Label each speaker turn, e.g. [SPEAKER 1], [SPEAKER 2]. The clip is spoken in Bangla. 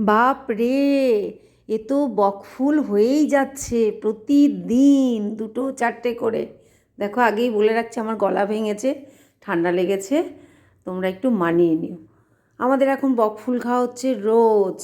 [SPEAKER 1] বাপ রে, এ তো বকফুল হয়েই যাচ্ছে প্রতিদিন দুটো চারটে করে। দেখো, আগেই বলে রাখছি, আমার গলা ভেঙেছে, ঠান্ডা লেগেছে, তোমরা একটু মানিয়ে নিও। আমাদের এখন বকফুল খাওয়া হচ্ছে রোজ।